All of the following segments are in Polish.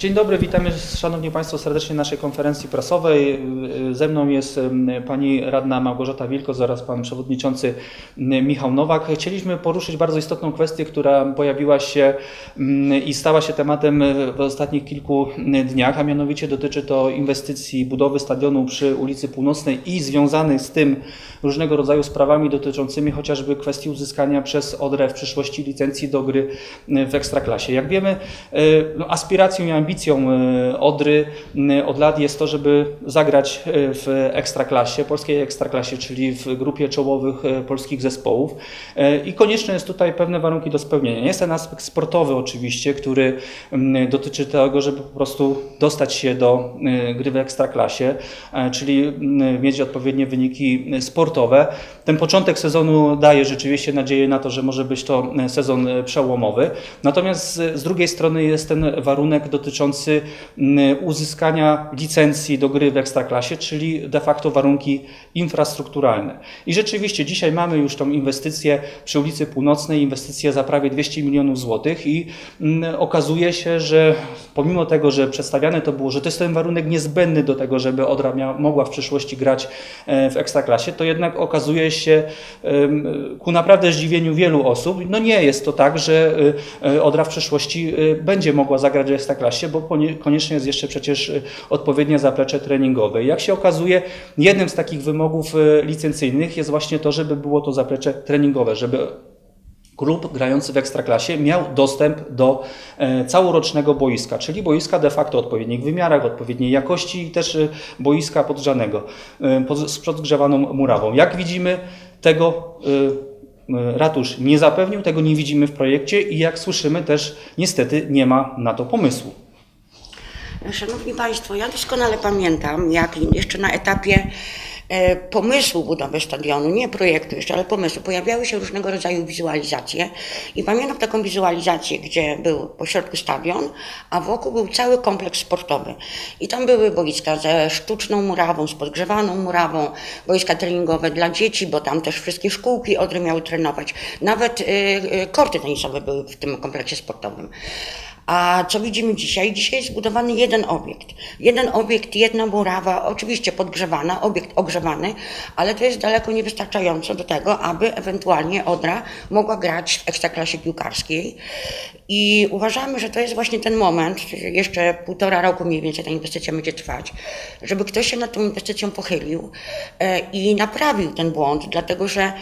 Dzień dobry, witamy Szanowni Państwo serdecznie na naszej konferencji prasowej. Ze mną jest Pani Radna Małgorzata Wilko oraz Pan Przewodniczący Michał Nowak. Chcieliśmy poruszyć bardzo istotną kwestię, która pojawiła się i stała się tematem w ostatnich kilku dniach, a mianowicie dotyczy to inwestycji budowy stadionu przy ulicy Północnej i związanych z tym różnego rodzaju sprawami dotyczącymi chociażby kwestii uzyskania przez Odrę w przyszłości licencji do gry w Ekstraklasie. Jak wiemy, no, aspiracją i ambicją e, Odry od lat jest to, żeby zagrać e, w Ekstraklasie, polskiej Ekstraklasie, czyli w grupie czołowych e, polskich zespołów. I konieczne jest tutaj pewne warunki do spełnienia. Jest ten aspekt sportowy oczywiście, który dotyczy tego, żeby po prostu dostać się do gry w Ekstraklasie, czyli mieć odpowiednie wyniki sportowe. Ten początek sezonu daje rzeczywiście nadzieję na to, że może być to sezon przełomowy. Natomiast z drugiej strony jest ten warunek dotyczący m, uzyskania licencji do gry w Ekstraklasie, czyli de facto warunki infrastrukturalne. I rzeczywiście dzisiaj mamy już tą inwestycję przy ulicy Północnej, inwestycję za prawie 200 milionów złotych i mm, okazuje się, że pomimo tego, że przedstawiane to było, że to jest ten warunek niezbędny do tego, żeby Odra mogła w przyszłości grać e, w Ekstraklasie, to jednak okazuje się ku naprawdę zdziwieniu wielu osób, no nie jest to tak, że e, e, Odra w przyszłości e, będzie mogła zagrać w Ekstraklasie, bo konieczne jest jeszcze przecież e, odpowiednie zaplecze treningowe. Jak się okazuje, jednym z takich wymogów e, licencyjnych jest właśnie to, żeby było to zaplecze treningowe, żeby klub grający w Ekstraklasie miał dostęp do e, całorocznego boiska, czyli boiska de facto o odpowiednich wymiarach, odpowiedniej jakości i też e, boiska podgrzanego, pod, z podgrzewaną murawą. Jak widzimy, tego ratusz nie zapewnił, tego nie widzimy w projekcie i jak słyszymy też niestety nie ma na to pomysłu. Szanowni Państwo, ja doskonale pamiętam, jak jeszcze na etapie e, pomysłu budowy stadionu, nie projektu jeszcze, ale pomysłu, pojawiały się różnego rodzaju wizualizacje. I pamiętam taką wizualizację, gdzie był pośrodku stadion, a wokół był cały kompleks sportowy. I tam były boiska ze sztuczną murawą, z podgrzewaną murawą, boiska treningowe dla dzieci, bo tam też wszystkie szkółki Odry miały trenować, nawet e, e, korty tenisowe były w tym kompleksie sportowym. A co widzimy dzisiaj? Dzisiaj jest zbudowany jeden obiekt. Jeden obiekt, jedna murawa, oczywiście podgrzewana, obiekt ogrzewany, ale to jest daleko niewystarczająco do tego, aby ewentualnie Odra mogła grać w ekstraklasie piłkarskiej. I uważamy, że to jest właśnie ten moment, jeszcze półtora roku mniej więcej ta inwestycja będzie trwać, żeby ktoś się nad tą inwestycją pochylił e, i naprawił ten błąd, dlatego że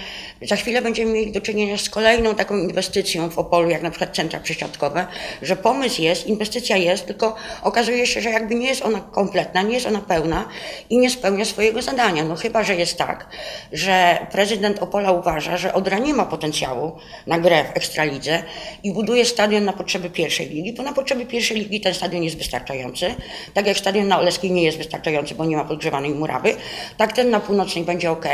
za chwilę będziemy mieli do czynienia z kolejną taką inwestycją w Opolu, jak na przykład centra przesiadkowe, że pomysł jest, inwestycja jest, tylko okazuje się, że jakby nie jest ona kompletna, nie jest ona pełna i nie spełnia swojego zadania. No chyba, że jest tak, że prezydent Opola uważa, że Odra nie ma potencjału na grę w Ekstralidze i buduje stadion na potrzeby pierwszej ligi, bo na potrzeby pierwszej ligi ten stadion jest wystarczający. Tak jak stadion na Oleskiej nie jest wystarczający, bo nie ma podgrzewanej murawy, tak ten na północnej będzie ok.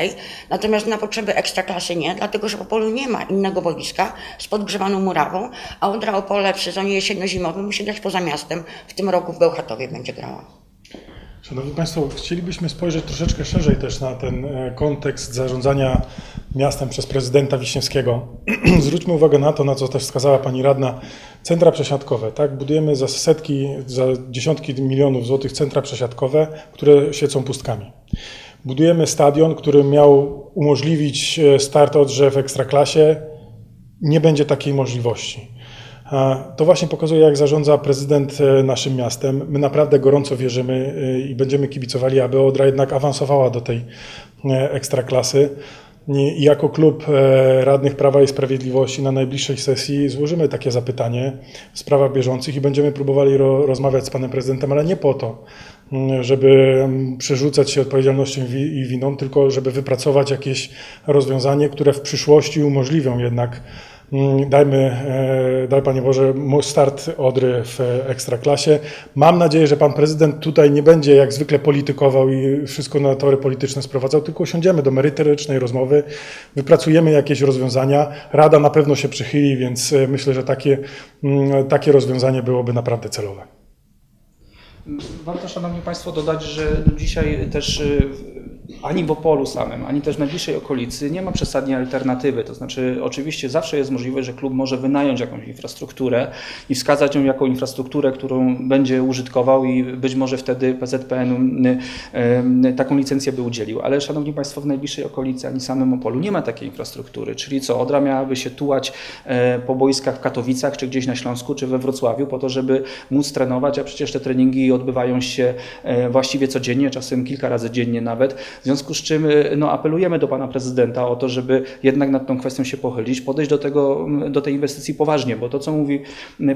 Natomiast na potrzeby ekstraklasy nie, dlatego że w Opolu nie ma innego boiska z podgrzewaną murawą, a Odra Opole w sezonie jesienno-zimowym musi grać poza miastem. W tym roku w Bełchatowie będzie grała. Szanowni Państwo, chcielibyśmy spojrzeć troszeczkę szerzej też na ten e, kontekst zarządzania miastem przez prezydenta Wiśniewskiego. Zwróćmy uwagę na to, na co też wskazała Pani Radna, centra przesiadkowe. Tak? Budujemy za setki, za dziesiątki milionów złotych centra przesiadkowe, które świecą pustkami. Budujemy stadion, który miał umożliwić e, start Odrze w Ekstraklasie. Nie będzie takiej możliwości. To właśnie pokazuje, jak zarządza prezydent e, naszym miastem. My naprawdę gorąco wierzymy e, i będziemy kibicowali, aby Odra jednak awansowała do tej e, ekstraklasy. I jako klub radnych Prawa i Sprawiedliwości na najbliższej sesji złożymy takie zapytanie w sprawach bieżących i będziemy próbowali ro, rozmawiać z panem prezydentem, ale nie po to, mm, żeby mm, przerzucać się odpowiedzialnością wi- i winą, tylko żeby wypracować jakieś rozwiązanie, które w przyszłości umożliwią jednak Dajmy, e, daj Panie Boże, start Odry w e, Ekstraklasie. Mam nadzieję, że Pan Prezydent tutaj nie będzie jak zwykle politykował i wszystko na tory polityczne sprowadzał, tylko usiądziemy do merytorycznej rozmowy, wypracujemy jakieś rozwiązania. Rada na pewno się przychyli, więc e, myślę, że takie, mm, takie rozwiązanie byłoby naprawdę celowe. Warto, Szanowni Państwo, dodać, że dzisiaj też y, ani w Opolu samym, ani też w najbliższej okolicy nie ma przesadnie alternatywy. To znaczy, oczywiście zawsze jest możliwość, że klub może wynająć jakąś infrastrukturę i wskazać ją jako infrastrukturę, którą będzie użytkował i być może wtedy PZPN y, y, taką licencję by udzielił. Ale Szanowni Państwo, w najbliższej okolicy ani samym Opolu nie ma takiej infrastruktury. Czyli co, Odra miałaby się tułać e, po boiskach w Katowicach, czy gdzieś na Śląsku, czy we Wrocławiu po to, żeby móc trenować, a przecież te treningi odbywają się e, właściwie codziennie, czasem kilka razy dziennie nawet. W związku z czym e, no, apelujemy do pana prezydenta o to, żeby jednak nad tą kwestią się pochylić, podejść do, tego, do tej inwestycji poważnie, bo to, co mówi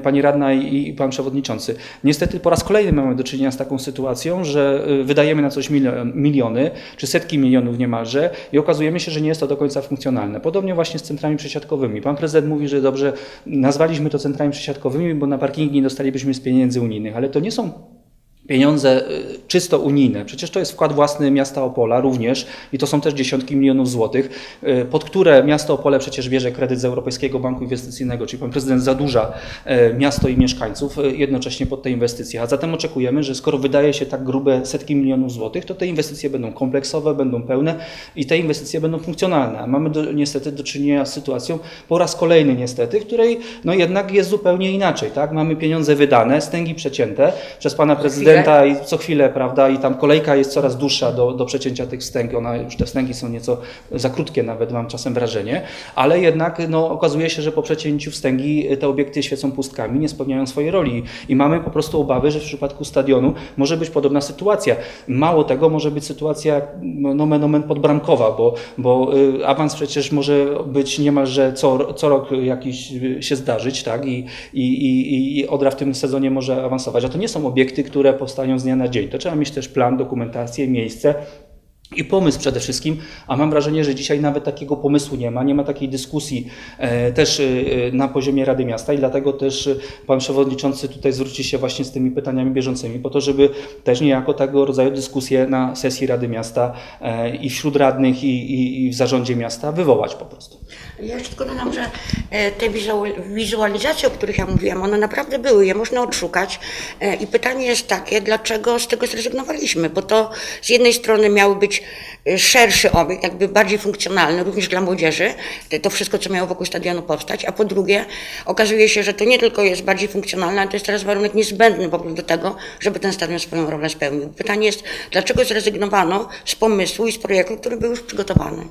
pani radna i, i pan przewodniczący, niestety po raz kolejny mamy do czynienia z taką sytuacją, że e, wydajemy na coś milion, miliony, czy setki milionów niemalże i okazujemy się, że nie jest to do końca funkcjonalne. Podobnie właśnie z centrami przesiadkowymi. Pan prezydent mówi, że dobrze, nazwaliśmy to centrami przesiadkowymi, bo na parkingi nie dostalibyśmy z pieniędzy unijnych, ale to nie są pieniądze y, czysto unijne. Przecież to jest wkład własny miasta Opola również i to są też dziesiątki milionów złotych, y, pod które miasto Opole przecież bierze kredyt z Europejskiego Banku Inwestycyjnego, czyli pan prezydent zadłuża y, miasto i mieszkańców jednocześnie pod te inwestycje. A zatem oczekujemy, że skoro wydaje się tak grube setki milionów złotych, to te inwestycje będą kompleksowe, będą pełne i te inwestycje będą funkcjonalne. A mamy do, niestety do czynienia z sytuacją po raz kolejny niestety, w której no jednak jest zupełnie inaczej. Tak? Mamy pieniądze wydane, stęgi przecięte przez pana prezydenta i co chwilę, prawda, i tam kolejka jest coraz dłuższa do, do przecięcia tych wstęg. Ona już te wstęgi są nieco za krótkie nawet, mam czasem wrażenie, ale jednak no, okazuje się, że po przecięciu wstęgi te obiekty świecą pustkami, nie spełniają swojej roli i mamy po prostu obawy, że w przypadku stadionu może być podobna sytuacja. Mało tego, może być sytuacja no, nomen omen podbramkowa, bo, bo y, awans przecież może być niemalże co, co rok jakiś y, się zdarzyć, tak, i, i, i, i Odra w tym sezonie może awansować, a to nie są obiekty, które powstają z dnia na dzień. To trzeba mieć też plan, dokumentację, miejsce. I pomysł przede wszystkim, a mam wrażenie, że dzisiaj nawet takiego pomysłu nie ma, nie ma takiej dyskusji e, też e, na poziomie Rady Miasta i dlatego też e, Pan Przewodniczący tutaj zwróci się właśnie z tymi pytaniami bieżącymi, po to, żeby też niejako tego rodzaju dyskusje na sesji Rady Miasta i wśród radnych i, i, i w zarządzie miasta wywołać po prostu. Ja jeszcze tylko dodam, że te wizual- wizualizacje, o których ja mówiłam, one naprawdę były, je można odszukać. I pytanie jest takie, dlaczego z tego zrezygnowaliśmy? Bo to z jednej strony miały być e, szerszy obiekt, jakby bardziej funkcjonalny, również dla młodzieży, to wszystko, co miało wokół stadionu powstać, a po drugie okazuje się, że to nie tylko jest bardziej funkcjonalne, ale to jest teraz warunek niezbędny po prostu do tego, żeby ten stadion swoją rolę spełnił. Pytanie jest, dlaczego zrezygnowano z pomysłu i z projektu, który był już przygotowany?